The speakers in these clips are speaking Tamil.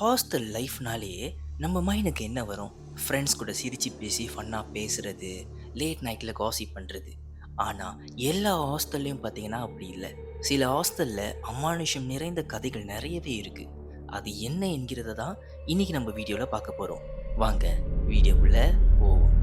ஹாஸ்டல் லைஃப்னாலே நம்ம மைண்டுக்கு என்ன வரும்? ஃப்ரெண்ட்ஸ் கூட சிரித்து பேசி ஃபன்னாக பேசுகிறது லேட் நைட்டில் காசி பண்ணுறது ஆனால் எல்லா ஹாஸ்டல்லையும் பார்த்தீங்கன்னா அப்படி இல்லை. சில ஹாஸ்டலில் அமானுஷம் நிறைந்த கதைகள் நிறையவே இருக்குது அது என்ன என்கிறத தான் இன்றைக்கி நம்ம வீடியோவில் பார்க்க போகிறோம் வாங்க வீடியோக்குள்ளே போவோம்.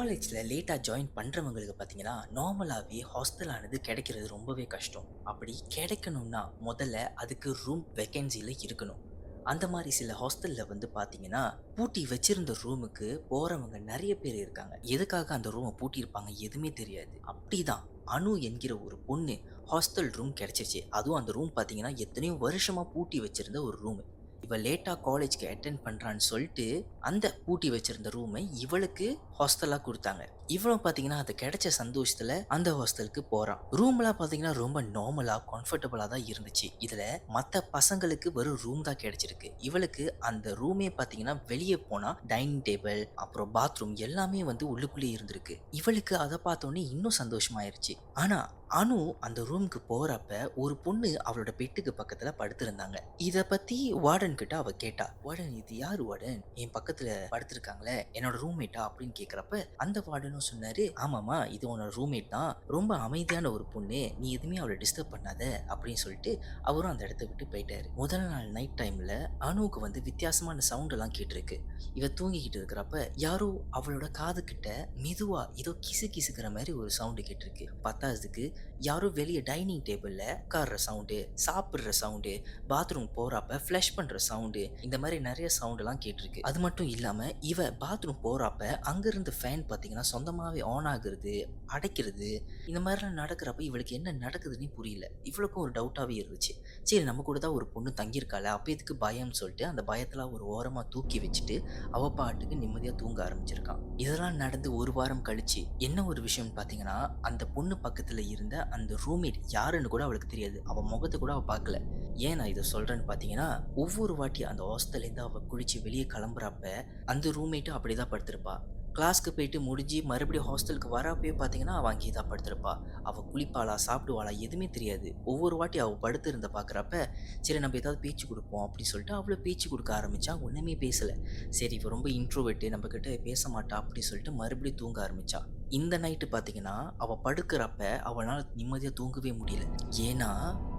காலேஜில் லேட்டாக ஜாயின் பண்ணுறவங்களுக்கு பார்த்தீங்கன்னா நார்மலாகவே ஹாஸ்டலானது கிடைக்கிறது ரொம்பவே கஷ்டம். அப்படி கிடைக்கணும்னா முதல்ல அதுக்கு ரூம் வேக்கன்சியில் இருக்கணும். அந்த மாதிரி சில ஹாஸ்டலில் வந்து பார்த்தீங்கன்னா பூட்டி வச்சிருந்த ரூமுக்கு போகிறவங்க நிறைய பேர் இருக்காங்க. எதுக்காக அந்த ரூமை பூட்டியிருப்பாங்க எதுவுமே தெரியாது. அப்படிதான். அனு என்கிற ஒரு பொண்ணு ஹாஸ்டல் ரூம் கிடைச்சிருச்சு. அதுவும் அந்த ரூம் பார்த்தீங்கன்னா எத்தனையோ வருஷமாக பூட்டி வச்சிருந்த ஒரு ரூம் இவள் லேட்டாக காலேஜ்க்கு அட்டென்ட் பண்ணுறான்னு சொல்லிட்டு அந்த பூட்டி வச்சிருந்த ரூமை இவளுக்கு ஹாஸ்டலாக கொடுத்தாங்க. இவளும் பார்த்தீங்கன்னா அது கிடைச்ச சந்தோஷத்தில் அந்த ஹாஸ்டலுக்கு போகிறான் ரூம்லாம் பார்த்தீங்கன்னா ரொம்ப நார்மலாக கம்ஃபர்டபுளாக தான் இருந்துச்சு. இதில் மற்ற பசங்களுக்கு வெறும் ரூம் தான் கிடைச்சிருக்கு. இவளுக்கு அந்த ரூமே பார்த்தீங்கன்னா வெளியே போனால் டைனிங் டேபிள் அப்புறம் பாத்ரூம் எல்லாமே வந்து உள்ளுக்குள்ளேயே இருந்திருக்கு. இவளுக்கு அதை பார்த்தோன்னே இன்னும் சந்தோஷமாயிருச்சு. ஆனால் அனு அந்த ரூமுக்கு போகிறப்ப ஒரு பொண்ணு அவளோட பெட்டுக்கு பக்கத்தில் படுத்திருந்தாங்க. இதை பற்றி வார்டன் கிட்ட அவள் கேட்டா வார்டன் இது யார் வார்டன்? என் பக்கத்தில் படுத்திருக்காங்களே என்னோட ரூம்மேட்டா அப்படின்னு கேட்குறப்ப அந்த வார்டனும் சொன்னாரு ஆமாமா இது உன்னோட ரூம்மேட் தான். ரொம்ப அமைதியான ஒரு பொண்ணு. நீ எதுவுமே அவளை டிஸ்டர்ப் பண்ணாத அப்படின்னு சொல்லிட்டு அவரும் அந்த இடத்த விட்டு போயிட்டாரு. முதல் நாள் நைட் டைம்ல அனுவுக்கு வந்து வித்தியாசமான சவுண்ட் எல்லாம் கேட்டிருக்கு. இவ தூங்கிக்கிட்டு இருக்கிறப்ப யாரோ அவளோட காது கிட்ட மெதுவா ஏதோ கிசு கிசுக்கிற மாதிரி ஒரு சவுண்டு கேட்டிருக்கு. பத்தாவதுக்கு யாரோ வெளியே டைனிங் டேபிளில் உட்கார்ற சவுண்டு சாப்பிட்ற சவுண்டு பாத்ரூம் போகிறப்ப ஃப்ளஷ் பண்ணுற சவுண்டு இந்த மாதிரி நிறைய சவுண்டெல்லாம் கேட்டிருக்கு. அது மட்டும் இல்லாமல் இவ பாத்ரூம் போகிறப்ப அங்கிருந்து ஃபேன் பார்த்தீங்கன்னா சொந்தமாகவே ஆன் ஆகுறது அடைக்கிறது இந்த மாதிரிலாம் நடக்கிறப்ப இவளுக்கு என்ன நடக்குதுன்னு புரியல. இவளுக்கும் ஒரு டவுட்டாகவே இருந்துச்சு. சரி நம்ம கூட தான் ஒரு பொண்ணு தங்கியிருக்காள அப்போ எதுக்கு பயம்னு சொல்லிட்டு அந்த பயத்தில் ஒரு ஓரமாக தூக்கி வச்சுட்டு அவ பாட்டுக்கு நிம்மதியாக தூங்க ஆரம்பிச்சிருக்கான் இதெல்லாம் நடந்து ஒரு வாரம் கழிச்சு என்ன ஒரு விஷயம்னு பார்த்தீங்கன்னா அந்த பொண்ணு பக்கத்தில் இருந்த அந்த ரூம்மேட் யாருன்னு கூட அவளுக்கு தெரியாது. அவள் முகத்தை கூட அவள் பார்க்கல. ஏன் நான் இதை சொல்கிறேன்னு பார்த்தீங்கன்னா ஒவ்வொரு வாட்டி அந்த ஹாஸ்டல்லேருந்து அவள் குளிச்சு வெளியே கிளம்புறப்ப அந்த ரூம்மேட்டும் அப்படி தான் படுத்திருப்பா. கிளாஸ்க்கு போயிட்டு முடிஞ்சு மறுபடியும் ஹாஸ்டலுக்கு வரப்பயே பார்த்தீங்கன்னா அவள் அங்கேயே தான் படுத்திருப்பா. அவள் குளிப்பாளா சாப்பிடுவாளா எதுவுமே தெரியாது. ஒவ்வொரு வாட்டி அவள் படுத்திருந்த பார்க்குறப்ப சரி நம்ம ஏதாவது பேச்சு கொடுப்போம் அப்படின்னு சொல்லிட்டு அவளை பேச்சு கொடுக்க ஆரம்பிச்சா ஒன்றுமே பேசலை. சரி இப்போ ரொம்ப இன்ட்ரோவெட்டு நம்மக்கிட்ட பேச மாட்டா அப்படின்னு சொல்லிட்டு மறுபடியும் தூங்க ஆரம்பித்தா இந்த நைட்டு பார்த்தீங்கன்னா அவள் படுக்கிறப்ப அவளால் நிம்மதியாக தூங்கவே முடியல. ஏன்னா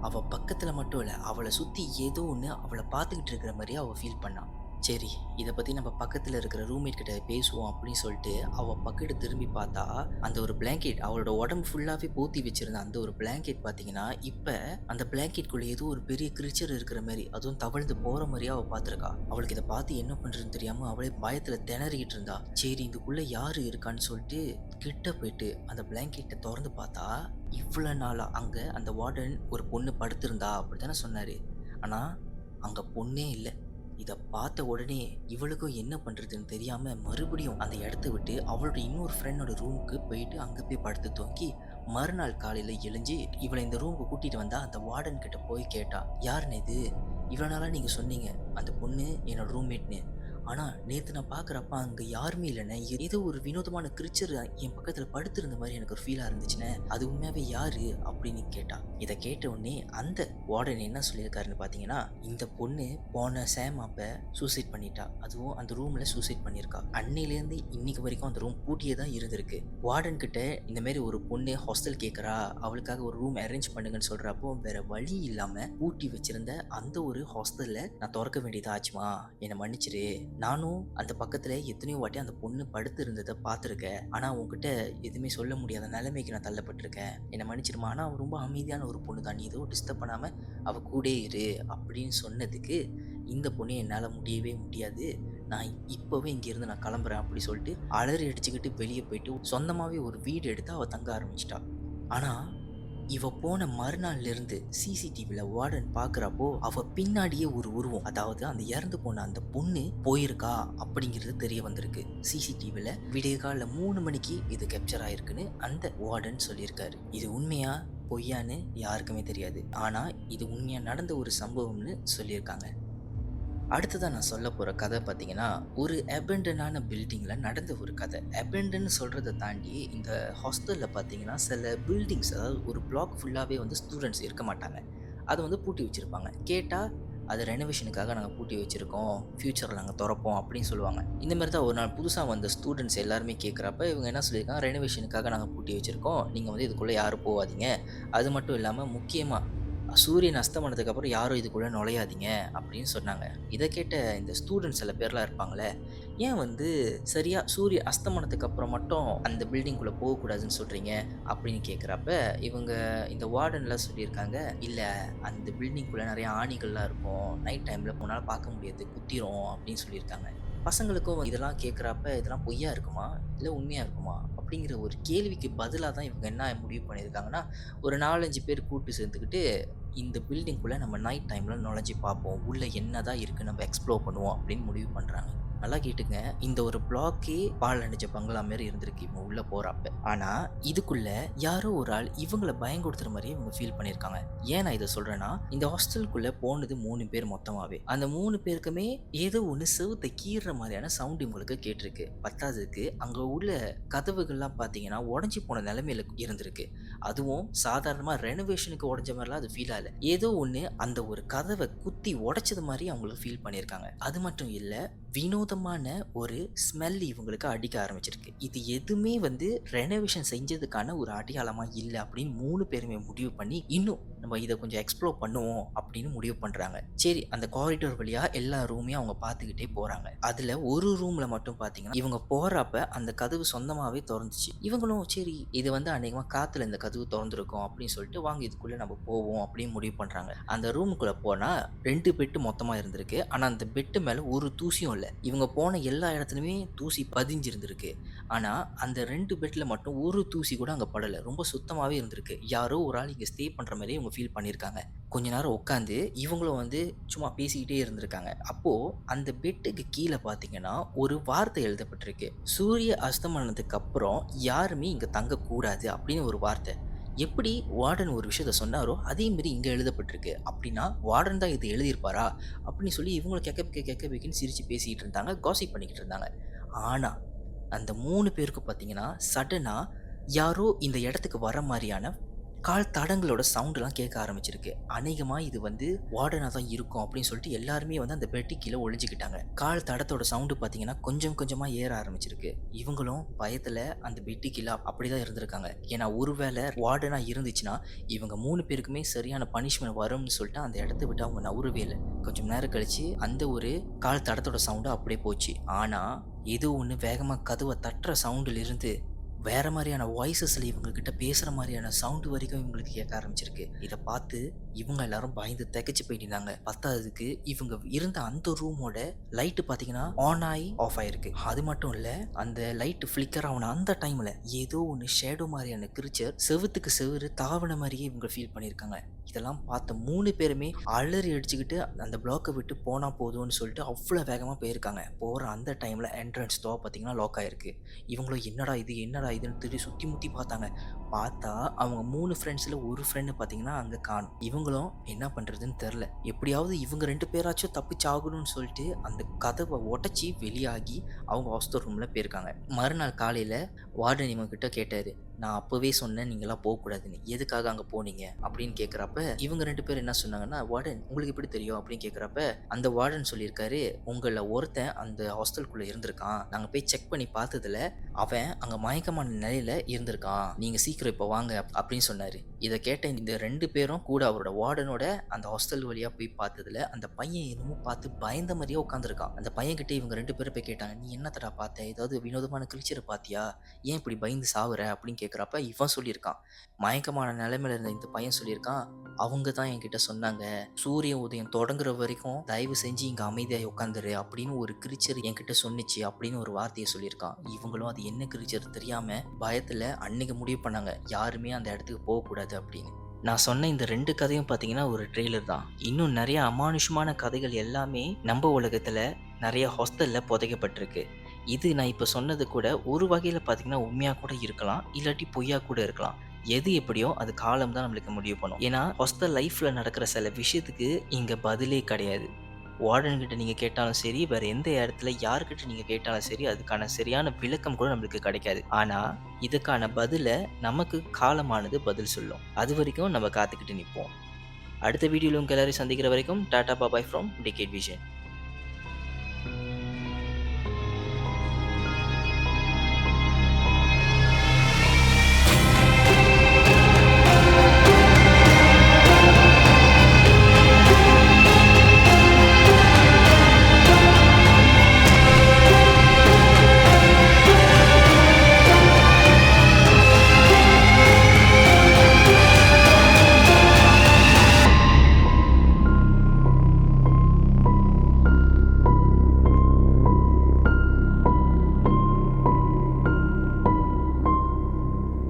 அவள் பக்கத்தில் மட்டும் இல்லை அவளை சுற்றி ஏதோ ஒன்று அவளை பார்த்துக்கிட்டு இருக்கிற மாதிரியே அவள் ஃபீல் பண்ணான் சரி இதை பற்றி நம்ம பக்கத்தில் இருக்கிற ரூம்மேட் கிட்ட பேசுவோம் அப்படின்னு சொல்லிட்டு அவள் பக்கத்து திரும்பி பார்த்தா அந்த ஒரு பிளாங்கெட் அவளோட உடம்பு ஃபுல்லாகவே போத்தி வச்சிருந்த அந்த ஒரு பிளாங்கெட் பார்த்தீங்கன்னா இப்போ அந்த பிளாங்கெட்குள்ளே ஏதோ ஒரு பெரிய கிரிச்சர் இருக்கிற மாதிரி அதுவும் தவழ்ந்து போகிற மாதிரியே அவள் பார்த்துருக்கா அவளுக்கு இதை பார்த்து என்ன பண்ணுறதுன்னு தெரியாமல் அவளே பயத்தில் திணறிக்கிட்டு இருந்தா. சரி இதுக்குள்ளே யார் இருக்கான்னு சொல்லிட்டு கிட்ட போயிட்டு அந்த பிளாங்கெட்டை திறந்து பார்த்தா இவ்வளோ நாளாக அங்கே அந்த வார்டன் ஒரு பொண்ணு படுத்திருந்தா அப்படி தானே சொன்னார். ஆனால் அங்கே பொண்ணே இல்லை. இதை பார்த்த உடனே இவளுக்கும் என்ன பண்ணுறதுன்னு தெரியாமல் மறுபடியும் அந்த இடத்த விட்டு அவளோட இன்னொரு ஃப்ரெண்டோட ரூமுக்கு போயிட்டு அங்கே போய் படுத்து தூங்கி மறுநாள் காலையில் எழுஞ்சி இவளை இந்த ரூமுக்கு கூட்டிகிட்டு வந்தால் அந்த வார்டன் கிட்ட போய் கேட்டா யாருன்னு இது? இவ்வளோ நாளாக நீங்கள் சொன்னீங்க. அந்த பொண்ணு என்னோட ரூம்மேட்னு ஆனால் நேற்று நான் பார்க்குறப்ப அங்கே யாருமே இல்லைண்ணே. ஏதோ ஒரு வினோதமான கிரிச்சர் என் பக்கத்தில் படுத்திருந்த மாதிரி எனக்கு ஒரு ஃபீலாக இருந்துச்சுன்னே அது உண்மையாகவே யாரு? அப்படின்னு கேட்டா. இதை கேட்ட உடனே அந்த வார்டன் என்ன சொல்லியிருக்காருன்னு பார்த்தீங்கன்னா இந்த பொண்ணு போன சேம் அப்போ சூசைட் பண்ணிட்டா. அதுவும் அந்த ரூமில் சூசைட் பண்ணியிருக்கா. அன்னையிலேருந்து இன்னைக்கு வரைக்கும் அந்த ரூம் பூட்டியே தான் இருந்திருக்கு. வார்டன் கிட்ட இந்த மாதிரி ஒரு பொண்ணு ஹாஸ்டல் கேட்குறா அவளுக்காக ஒரு ரூம் அரேஞ்ச் பண்ணுங்கன்னு சொல்கிறப்போ வேற வழி இல்லாமல் பூட்டி வச்சிருந்த அந்த ஒரு ஹாஸ்டலில் நான் திறக்க வேண்டியதாச்சுமா என்னை மன்னிச்சிரு. நானும் அந்த பக்கத்தில் எத்தனையோ வாட்டி அந்த பொண்ணு படுத்து இருந்ததை பார்த்துருக்கேன். ஆனால் உங்ககிட்ட எதுவுமே சொல்ல முடியாத நிலைமைக்கு நான் தள்ளப்பட்டிருக்கேன். என்னை மன்னிச்சிருமா ஆனால் அவள் ரொம்ப அமைதியான ஒரு பொண்ணு தான். நீ ஏதோ டிஸ்டர்ப் பண்ணாமல் அவள் கூட இரு அப்படின்னு சொன்னதுக்கு இந்த பொண்ணு என்னால் முடியவே முடியாது. நான் இப்போவே இங்கேருந்து நான் கிளம்புறேன் அப்படி சொல்லிட்டு அலறி அடிச்சுக்கிட்டு வெளியே போயிட்டு சொந்தமாகவே ஒரு வீடு எடுத்து அவள் தங்க ஆரம்பிச்சிட்டா. ஆனால் இவ போன மறுநாள்ல இருந்து சிசிடிவில வார்டன் பாக்குறப்போ அவ பின்னாடியே ஒரு உருவம் அதாவது அந்த இறந்து போன அந்த பொண்ணு போயிருக்கா அப்படிங்கிறது தெரிய வந்திருக்கு. சிசிடிவில விடிய மூணு மணிக்கு இது கேப்சர் ஆயிருக்குன்னு அந்த வார்டன் சொல்லியிருக்காரு. இது உண்மையா பொய்யான்னு யாருக்குமே தெரியாது. ஆனா இது உண்மையா நடந்த ஒரு சம்பவம்னு சொல்லியிருக்காங்க. அடுத்ததாக நான் சொல்ல போகிற கதை பார்த்தீங்கன்னா ஒரு அபெண்டனான பில்டிங்கில் நடந்த ஒரு கதை. அபெண்டன் சொல்கிறத தாண்டி இந்த ஹாஸ்டலில் பார்த்தீங்கன்னா சில பில்டிங்ஸ் அதாவது ஒரு பிளாக் ஃபுல்லாகவே வந்து ஸ்டூடெண்ட்ஸ் இருக்க மாட்டாங்க. அதை வந்து பூட்டி வச்சுருப்பாங்க. கேட்டால் அது ரெனோவேஷனுக்காக நாங்கள் பூட்டி வச்சுருக்கோம். ஃப்யூச்சரில் நாங்கள் திறப்போம் அப்படின்னு சொல்லுவாங்க. இந்த மாதிரி தான் ஒரு நாள் புதுசாக வந்த ஸ்டூடெண்ட்ஸ் எல்லாருமே கேட்குறப்ப இவங்க என்ன சொல்லியிருக்காங்க? ரெனோவேஷனுக்காக நாங்கள் பூட்டி வச்சுருக்கோம். நீங்கள் வந்து இதுக்குள்ளே யாரும் போகாதீங்க. அது மட்டும் இல்லாமல் முக்கியமாக சூரியன் அஸ்தமனத்துக்கு அப்புறம் யாரும் இதுக்குள்ளே நுழையாதீங்க அப்படின்னு சொன்னாங்க. இதை கேட்ட இந்த ஸ்டூடெண்ட்ஸ் சில பேர்லாம் இருப்பாங்களே ஏன் வந்து சரியாக சூரிய அஸ்தமனத்துக்கு அப்புறம் மட்டும் அந்த பில்டிங்குள்ளே போகக்கூடாதுன்னு சொல்கிறீங்க அப்படின்னு கேட்குறப்ப இவங்க இந்த வார்டன்லாம் சொல்லியிருக்காங்க இல்லை அந்த பில்டிங்குள்ளே நிறைய ஆணிகள்லாம் இருக்கும். நைட் டைமில் போனால் பார்க்க முடியாது. குத்திரும். அப்படின்னு சொல்லியிருக்காங்க. பசங்களுக்கும் இதெல்லாம் கேட்குறப்ப இதெல்லாம் பொய்யா இருக்குமா? இல்லை உண்மையாக இருக்குமா? அப்படிங்கிற ஒரு கேள்விக்கு பதிலாக தான் இவங்க என்ன முடிவு பண்ணியிருக்காங்கன்னா ஒரு நாலஞ்சு பேர் கூட்டு சேர்ந்துக்கிட்டு இந்த பில்டிங்குள்ளே நம்ம நைட் டைமில் நுழைஞ்சி பார்ப்போம். உள்ளே என்ன தான் இருக்குது நம்ம எக்ஸ்ப்ளோர் பண்ணுவோம் அப்படின்னு முடிவு பண்ணுறாங்க நல்லா கேட்டுங்க இந்த ஒரு பிளாக்கே பால் அணிச்ச பங்களா மாதிரி இருந்திருக்கு இவங்க உள்ளே போகிறப்ப ஆனால் இதுக்குள்ள யாரோ ஒரு ஆள் இவங்களை பயங்கொடுத்துற மாதிரியே இவங்க ஃபீல் பண்ணியிருக்காங்க ஏன் நான் இதை சொல்கிறேன்னா இந்த ஹாஸ்டலுக்குள்ளே போனது மூணு பேர் மொத்தமாகவே அந்த மூணு பேருக்குமே ஏதோ ஒன்று செவத்தை கீறுற மாதிரியான சவுண்ட் இவங்களுக்கு கேட்டிருக்கு. பத்தாததுக்கு அங்கே உள்ள கதவுகள்லாம் பார்த்தீங்கன்னா உடஞ்சி போன நிலைமையில இருந்திருக்கு. அதுவும் சாதாரணமாக ரெனோவேஷனுக்கு உடஞ்ச மாதிரிலாம் அது ஃபீல் ஆகல ஏதோ ஒன்று அந்த ஒரு கதவை குத்தி உடைச்சது மாதிரி அவங்களுக்கு ஃபீல் பண்ணியிருக்காங்க அது மட்டும் இல்லை வினோதமான ஒரு ஸ்மெல் இவங்களுக்கு அடிக்க ஆரம்பிச்சிருக்கு. இது எதுவுமே வந்து ரெனோவேஷன் செஞ்சதுக்கான ஒரு அடையாளமாக இல்லை அப்படின்னு மூணு பேருமே முடிவு பண்ணி இன்னும் நம்ம இதை கொஞ்சம் எக்ஸ்ப்ளோர் பண்ணுவோம் அப்படின்னு முடிவு பண்ணுறாங்க சரி அந்த காரிடோர் வழியாக எல்லா ரூமையும் அவங்க பார்த்துக்கிட்டே போகிறாங்க அதில் ஒரு ரூமில் மட்டும் பார்த்தீங்கன்னா இவங்க போகிறப்ப அந்த கதவு சொந்தமாகவே திறந்துச்சு. இவங்களும் சரி இது வந்து அநேகமாக காற்றுல இந்த கதவு திறந்துருக்கும் அப்படின்னு சொல்லிட்டு வாங்க இதுக்குள்ளே நம்ம போவோம் அப்படின்னு முடிவு பண்ணுறாங்க அந்த ரூமுக்குள்ளே போனால் ரெண்டு பெட்டு மொத்தமாக இருந்திருக்கு. ஆனால் அந்த பெட்டு மேலே ஒரு தூசியும் இல்லை. இவங்க போன எல்லா இடத்துலையுமே தூசி பதிஞ்சிருந்திருக்கு. ஆனால் அந்த ரெண்டு பெட்டில் மட்டும் ஒரு தூசி கூட அங்கே படலை. ரொம்ப சுத்தமாகவே இருந்திருக்கு. யாரோ ஒரு ஆள் இங்கே ஸ்டே பண்ணுற மாதிரி இவங்க ஃபீல் பண்ணியிருக்காங்க கொஞ்ச நேரம் உட்காந்து இவங்களும் வந்து சும்மா பேசிக்கிட்டே இருந்திருக்காங்க. அப்போது அந்த பெட்டுக்கு கீழே பார்த்தீங்கன்னா ஒரு வார்த்தை எழுதப்பட்டிருக்கு. சூரிய அஸ்தமனத்துக்கு அப்புறம் யாருமே இங்கே தங்கக்கூடாது அப்படின்னு ஒரு வார்த்தை. எப்படி வார்டன் ஒரு விஷயத்த சொன்னாரோ அதே இங்கே எழுதப்பட்டிருக்கு. அப்படின்னா வார்டன் தான் இது எழுதியிருப்பாரா? அப்படின்னு சொல்லி இவங்களை கேட்க கேட்க கேட்க வைக்கன்னு சிரித்து பேசிக்கிட்டு இருந்தாங்க காசிப் பண்ணிக்கிட்டு இருந்தாங்க. ஆனால் அந்த மூணு பேருக்கு பார்த்தீங்கன்னா சடனாக யாரோ இந்த இடத்துக்கு வர மாதிரியான கால் தடங்களோட சவுண்டெல்லாம் கேட்க ஆரம்பிச்சிருக்கு. அநேகமாக இது வந்து வார்டனாக தான் இருக்கும் அப்படின்னு சொல்லிட்டு எல்லாருமே வந்து அந்த பெட்டி கீழே ஒழிஞ்சிக்கிட்டாங்க கால் தடத்தோட சவுண்டு பார்த்தீங்கன்னா கொஞ்சம் கொஞ்சமாக ஏற ஆரம்பிச்சிருக்கு. இவங்களும் பயத்தில் அந்த பெட்டி கீழே அப்படி தான் இருந்திருக்காங்க. ஏன்னா ஒருவேளை வார்டனாக இருந்துச்சுன்னா இவங்க மூணு பேருக்குமே சரியான பனிஷ்மெண்ட் வரும்னு சொல்லிட்டு அந்த இடத்த விட்டு அவங்க நவுறவே இல்லை. கொஞ்சம் நேரம் கழிச்சு அந்த ஒரு கால் தடத்தோட சவுண்டு அப்படியே போச்சு. ஆனால் ஏதோ ஒன்று வேகமாக கதவை தட்டுற சவுண்டில் இருந்து வேற மாதிரியான வாய்ஸஸில் இவங்க கிட்ட பேசுகிற மாதிரியான சவுண்டு வரைக்கும் இவங்களுக்கு கேட்க ஆரம்பிச்சிருக்கு. இதை பார்த்து இவங்க எல்லாரும் பயந்து திகைச்சு போயிட்டாங்க பத்தாததுக்கு இவங்க இருந்த அந்த ரூமோட லைட்டு பார்த்தீங்கன்னா ஆன் ஆகி ஆஃப் ஆயிருக்கு. அது மட்டும் இல்லை அந்த லைட்டு ஃப்ளிக்கர் ஆன அந்த டைமில் ஏதோ ஒன்று ஷேடோ மாதிரியான கிரிச்சர் செவுத்துக்கு செவுறு தாவன மாதிரியே இவங்க ஃபீல் பண்ணியிருக்காங்க. இதெல்லாம் பார்த்த மூணு பேருமே அலறி அடிச்சுக்கிட்டு அந்த பிளாக்கை விட்டு போனால் போதும்னு சொல்லிட்டு அவ்வளோ வேகமாக போயிருக்காங்க. போகிற அந்த டைமில் என்ட்ரன்ஸ் தோ பார்த்தீங்கன்னா லாக் ஆயிருக்கு. இவங்களும் என்னடா இது என்னடா இதுன்னு திரும்பி சுற்றி முற்றி பார்த்தாங்க. பார்த்தா அவங்க மூணு ஃப்ரெண்ட்ஸில் ஒரு ஃப்ரெண்டு பார்த்திங்கன்னா அங்கே காணும். இவங்களும் என்ன பண்ணுறதுன்னு தெரில எப்படியாவது இவங்க ரெண்டு பேராச்சும் தப்பிச்சாகணும்னு சொல்லிட்டு அந்த கதவை உடச்சி வெளியாகி அவங்க ஹாஸ்டல் ரூமில் போயிருக்காங்க. மறுநாள் காலையில் வார்டன் இவங்க கிட்ட கேட்டார் நான் அப்போவே சொன்னேன் நீங்களாம் போகக்கூடாதுன்னு. எதுக்காக அங்கே போனீங்க? அப்படின்னு கேட்குறப்ப இவங்க ரெண்டு பேரும் என்ன சொன்னாங்கன்னா வார்டன் உங்களுக்கு எப்படி தெரியும்? அப்படின்னு கேட்குறப்ப அந்த வார்டன் சொல்லியிருக்காரு உங்களில் ஒருத்தன் அந்த ஹாஸ்டலுக்குள்ளே இருந்திருக்கான். நாங்கள் போய் செக் பண்ணி பார்த்ததுல அவன் அங்கே மயக்கமான நிலையில் இருந்திருக்கான். நீங்கள் சீக்கிரம் இப்போ வாங்க அப்படின்னு சொன்னார். இதை கேட்ட இந்த ரெண்டு பேரும் கூட அவரோட வார்டனோட அந்த ஹாஸ்டல் வழியாக போய் பார்த்ததுல அந்த பையன் என்னமோ பார்த்து பயந்த மாதிரியே உட்காந்துருக்கான் அந்த பையன் கிட்ட இவங்க ரெண்டு பேரும் போய் கேட்டாங்க நீ என்னத்தடா பார்த்த? ஏதாவது வினோதமான கிளிச்சரை பார்த்தியா? ஏன் இப்படி பயந்து சாவுற? அப்படின்னு கேட்குறப்ப இவன் சொல்லியிருக்கான். மயக்கமான நிலைமையில இருந்த இந்த பையன் சொல்லியிருக்கான் அவங்க தான் என்கிட்ட சொன்னாங்க. சூரிய உதயம் தொடங்குற வரைக்கும் தயவு செஞ்சு இங்கே அமைதியாக உட்காந்துரு அப்படின்னு ஒரு கிரிச்சர் என்கிட்ட சொன்னிச்சு அப்படின்னு ஒரு வார்த்தையை சொல்லியிருக்கான். இவங்களும் அது என்ன கிரிச்சர் தெரியாமல் பயத்தில் அன்னைக்கு முடிவு பண்ணாங்க. யாருமே அந்த இடத்துக்கு போகக்கூடாது அப்படின்னு. நான் சொன்ன இந்த ரெண்டு கதையும் பார்த்தீங்கன்னா ஒரு ட்ரெய்லர் தான். இன்னும் நிறைய அமானுஷமான கதைகள் எல்லாமே நம்ம உலகத்தில் நிறைய ஹாஸ்டலில் புதைக்கப்பட்டிருக்கு. இது நான் இப்போ சொன்னது கூட ஒரு வகையில் பார்த்தீங்கன்னா உண்மையாக கூட இருக்கலாம். இல்லாட்டி பொய்யா கூட இருக்கலாம். எது எப்படியோ அது காலம் தான் நம்மளுக்கு முடிவு பண்ணும். ஏன்னா ஹாஸ்டல் லைஃப்பில் நடக்கிற சில விஷயத்துக்கு இங்கே பதிலே கிடையாது. வார்டன்கிட்ட நீங்கள் கேட்டாலும் சரி வேறு எந்த இடத்துல யாருக்கிட்ட நீங்கள் கேட்டாலும் சரி அதுக்கான சரியான விளக்கம் கூட நம்மளுக்கு கிடைக்காது. ஆனால் இதுக்கான பதிலை நமக்கு காலமானது பதில் சொல்லும். அது வரைக்கும் நம்ம காத்துக்கிட்டு நிற்போம் அடுத்த வீடியோவில் உங்கள் எல்லாரையும் சந்திக்கிற வரைக்கும் tata bye bye from Decade Vision